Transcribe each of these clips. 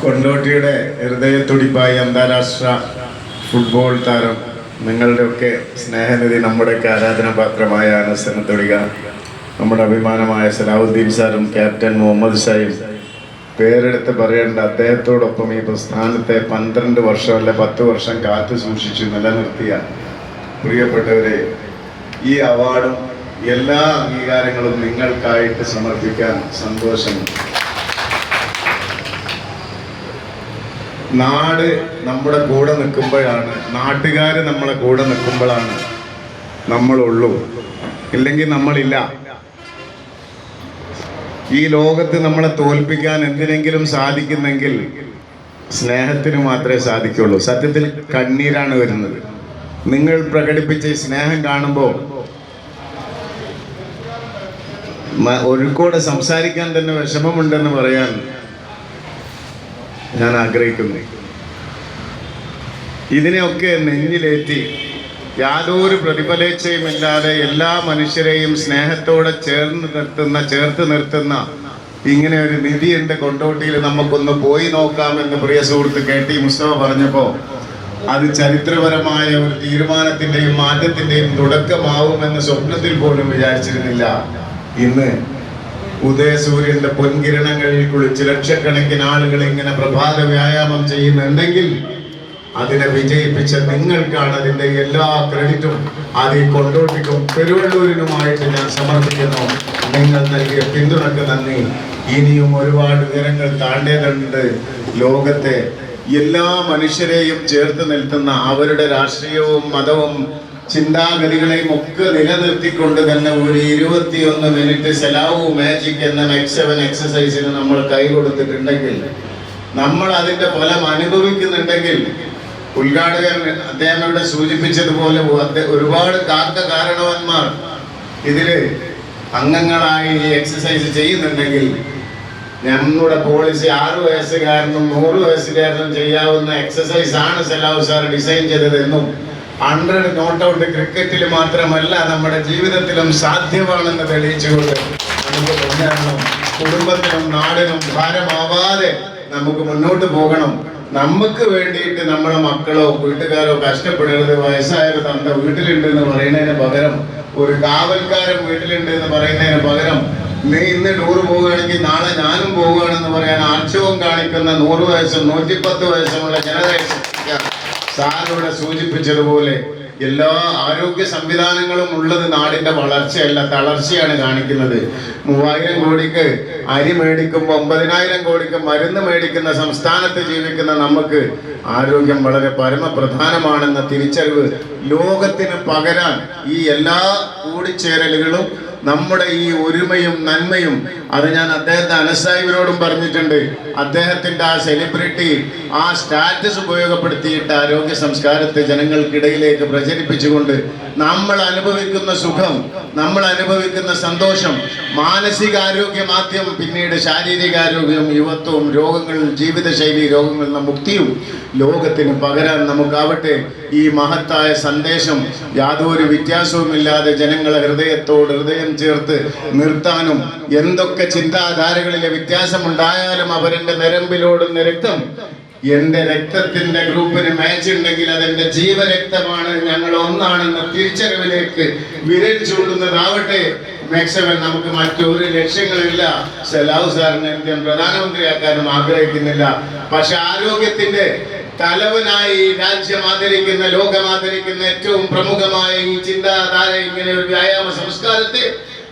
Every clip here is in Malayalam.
കൊണ്ടോട്ടിയുടെ ഹൃദയത്തുടിപ്പായി അന്താരാഷ്ട്ര ഫുട്ബോൾ താരം നിങ്ങളുടെയൊക്കെ സ്നേഹനിധി നമ്മുടെയൊക്കെ ആരാധനാപാത്രമായ അനസനത്തൊടിക നമ്മുടെ അഭിമാനമായ സലാഹുദ്ദീൻ സാറും ക്യാപ്റ്റൻ മുഹമ്മദ് ഷായും പേരെടുത്ത് പറയേണ്ട അദ്ദേഹത്തോടൊപ്പം ഈ പ്രസ്ഥാനത്തെ പന്ത്രണ്ട് വർഷം അല്ലെ പത്ത് വർഷം കാത്തു സൂക്ഷിച്ചു നിലനിർത്തിയ പ്രിയപ്പെട്ടവരെ ഈ അവാർഡും എല്ലാ അംഗീകാരങ്ങളും നിങ്ങൾക്കായിട്ട് സമർപ്പിക്കാൻ സന്തോഷമുണ്ട് നാട് നമ്മുടെ കൂടെ നിൽക്കുമ്പോഴാണ് നാട്ടുകാർ നമ്മളെ കൂടെ നിൽക്കുമ്പോഴാണ് നമ്മളുള്ളൂ. ഇല്ലെങ്കിൽ നമ്മളില്ല. ഈ ലോകത്ത് നമ്മളെ തോൽപ്പിക്കാൻ എന്തിനെങ്കിലും സാധിക്കുന്നെങ്കിൽ സ്നേഹത്തിന് മാത്രമേ സാധിക്കുള്ളൂ. സത്യത്തിൽ കണ്ണീരാണ് വരുന്നത്. നിങ്ങൾ പ്രകടിപ്പിച്ച സ്നേഹം കാണുമ്പോൾ ഒരുക്കൂടെ സംസാരിക്കാൻ തന്നെ വിഷമമുണ്ടെന്ന് പറയാൻ ഞാൻ ആഗ്രഹിക്കുന്നു. ഇതിനെയൊക്കെ നെഞ്ഞിലേറ്റി യാതൊരു പ്രതിഫലേച്ഛയുമില്ലാതെ എല്ലാ മനുഷ്യരെയും സ്നേഹത്തോടെ ചേർന്ന് നിർത്തുന്ന ചേർത്ത് നിർത്തുന്ന ഇങ്ങനെ ഒരു നിധി എന്റെ കൊണ്ടോട്ടിയിൽ. നമുക്കൊന്ന് പോയി നോക്കാമെന്ന് പ്രിയ സുഹൃത്ത് കെ ടി മുസ്തഫ പറഞ്ഞപ്പോൾ അത് ചരിത്രപരമായ ഒരു തീരുമാനത്തിന്റെയും മാറ്റത്തിന്റെയും തുടക്കമാവുമെന്ന് സ്വപ്നത്തിൽ പോലും വിചാരിച്ചിരുന്നില്ല. ഇന്ന് ഉദയസൂര്യന്റെ പൊൻകിരണങ്ങളിൽ കുളിച്ച് ലക്ഷക്കണക്കിന് ആളുകൾ ഇങ്ങനെ പ്രഭാത വ്യായാമം ചെയ്യുന്നുണ്ടെങ്കിൽ അതിനെ വിജയിപ്പിച്ച നിങ്ങൾക്കാണ് അതിന്റെ എല്ലാ ക്രെഡിറ്റും അത് ഈ കൊണ്ടോട്ടിക്കും. പെരുവള്ളൂരിനുമായിട്ട് ഞാൻ സമർപ്പിക്കുന്നു. നിങ്ങൾ നൽകിയ പിന്തുണക്ക് നന്ദി. ഇനിയും ഒരുപാട് ഉയരങ്ങൾ താണ്ടേണ്ടതുണ്ട്. ലോകത്തെ എല്ലാ മനുഷ്യരെയും ചേർത്ത് നിൽക്കുന്ന അവരുടെ രാഷ്ട്രീയവും മതവും ചിന്താഗതികളെയും ഒക്കെ നിലനിർത്തിക്കൊണ്ട് തന്നെ ഒരു ഇരുപത്തിയൊന്ന് മിനിറ്റ് സെലാവു മാജിക് എന്ന മെക്സവൻ സെവൻ എക്സസൈസിന് നമ്മൾ കൈ കൊടുത്തിട്ടുണ്ടെങ്കിൽ നമ്മൾ അതിന്റെ ഫലം അനുഭവിക്കുന്നുണ്ടെങ്കിൽ ഉദ്ഘാടകൻ അദ്ദേഹം ഇവിടെ സൂചിപ്പിച്ചതുപോലെ ഒരുപാട് കാക്ക കാരണവന്മാർ ഇതിൽ അംഗങ്ങളായി ഈ എക്സസൈസ് ചെയ്യുന്നുണ്ടെങ്കിൽ ഞങ്ങളുടെ പോളിസി ആറ് വയസ്സുകാരനും നൂറ് വയസ്സുകാരനും ചെയ്യാവുന്ന എക്സസൈസ് ആണ് സലാഹു സാർ ഡിസൈൻ ചെയ്തത് എന്നും ഹൺഡ്രഡ് നോട്ട് ഔട്ട് ക്രിക്കറ്റിൽ മാത്രമല്ല നമ്മുടെ ജീവിതത്തിലും സാധ്യമാണെന്ന് തെളിയിച്ചുകൊണ്ട് നമുക്ക് മുന്നേറണം. കുടുംബത്തിനും നാടിനും ഭാരമാവാതെ നമുക്ക് മുന്നോട്ട് പോകണം. നമുക്ക് വേണ്ടിയിട്ട് നമ്മുടെ മക്കളോ വീട്ടുകാരോ കഷ്ടപ്പെടരുത്. വയസ്സായൊരു തന്ത വീട്ടിലുണ്ട് എന്ന് പറയുന്നതിന് പകരം ഒരു കാവൽക്കാരൻ വീട്ടിലുണ്ട് എന്ന് പറയുന്നതിന് പകരം നീ ഇന്ന് ടൂർ പോവുകയാണെങ്കിൽ നാളെ ഞാനും പോവുകയാണെന്ന് പറയാൻ ആർച്ചവും കാണിക്കുന്ന നൂറ് വയസ്സും നൂറ്റിപ്പത്ത് വയസ്സുമുള്ള ജനറേഷൻ സാറിവിടെ സൂചിപ്പിച്ചതുപോലെ എല്ലാ ആരോഗ്യ സംവിധാനങ്ങളും ഉള്ളത് നാടിന്റെ വളർച്ചയല്ല തളർച്ചയാണ് കാണിക്കുന്നത്. മൂവായിരം കോടിക്ക് അരി മേടിക്കുമ്പോൾ ഒമ്പതിനായിരം കോടിക്ക് മരുന്ന് മേടിക്കുന്ന സംസ്ഥാനത്ത് ജീവിക്കുന്ന നമുക്ക് ആരോഗ്യം വളരെ പരമപ്രധാനമാണെന്ന തിരിച്ചറിവ് ലോകത്തിന് പകരാൻ ഈ എല്ലാ കൂടിച്ചേരലുകളും നമ്മുടെ ഈ ഒരുമയും നന്മയും അത് ഞാൻ അദ്ദേഹത്തെ അനസാഹിബിനോടും പറഞ്ഞിട്ടുണ്ട്. അദ്ദേഹത്തിന്റെ ആ സെലിബ്രിറ്റി ആ സ്റ്റാറ്റസ് ഉപയോഗപ്പെടുത്തിയിട്ട് ആരോഗ്യ സംസ്കാരത്തെ ജനങ്ങൾക്കിടയിലേക്ക് പ്രചരിപ്പിച്ചുകൊണ്ട് നമ്മൾ അനുഭവിക്കുന്ന സുഖം നമ്മൾ അനുഭവിക്കുന്ന സന്തോഷം മാനസികാരോഗ്യമാദ്യം പിന്നീട് ശാരീരികാരോഗ്യം യുവത്വവും രോഗങ്ങൾ ജീവിതശൈലി രോഗങ്ങളിൽ നിന്ന് മുക്തിയും ലോകത്തിന് പകരാൻ നമുക്കാവട്ടെ ഈ മഹത്തായ സന്ദേശം യാതൊരു വ്യത്യാസവുമില്ലാതെ ജനങ്ങളെ ഹൃദയത്തോട് ഹൃദയം ചേർത്ത് നിർത്താനും എന്തൊക്കെ ചിന്താധാരകളിലെ വ്യത്യാസമുണ്ടായാലും അവരെന്റെ നരമ്പിലോടുന്ന രക്തം എന്റെ രക്തത്തിന്റെ ഗ്രൂപ്പിന് മാച്ച് ഉണ്ടെങ്കിൽ അതെന്റെ ജീവരക്തമാണ്. ഞങ്ങൾ ഒന്നാണെന്ന തിരിച്ചറിവിലേക്ക് വിരൽ ചൂണ്ടുന്നതാവട്ടെ. മാക്സിമം നമുക്ക് മറ്റൊരു ലക്ഷ്യങ്ങളില്ല. സലാഹു സാറിനെ പ്രധാനമന്ത്രിയാക്കാനും ആഗ്രഹിക്കുന്നില്ല. പക്ഷെ ആരോഗ്യത്തിന്റെ തലവനായി രാജ്യം ആദരിക്കുന്ന ലോകം ആദരിക്കുന്ന ഏറ്റവും പ്രമുഖമായ ഈ ചിന്താധാര ഇങ്ങനെ ഒരു വ്യായാമ സംസ്കാരത്തെ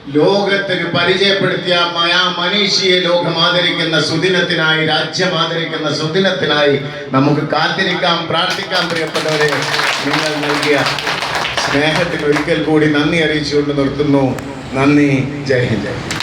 ലോകത്തിന് പരിചയപ്പെടുത്തിയ ആ മനീഷിയെ ലോകം ആദരിക്കുന്ന സുദിനത്തിനായി രാജ്യം ആദരിക്കുന്ന സുദിനത്തിനായി നമുക്ക് കാത്തിരിക്കാം പ്രാർത്ഥിക്കാം പ്രിയപ്പെട്ടവരെ. നിങ്ങൾ നൽകിയ സ്നേഹത്തിന് ഒരിക്കൽ കൂടി നന്ദി അറിയിച്ചുകൊണ്ട് നിർത്തുന്നു. നന്ദി. ജയ് ഹിന്ദ്.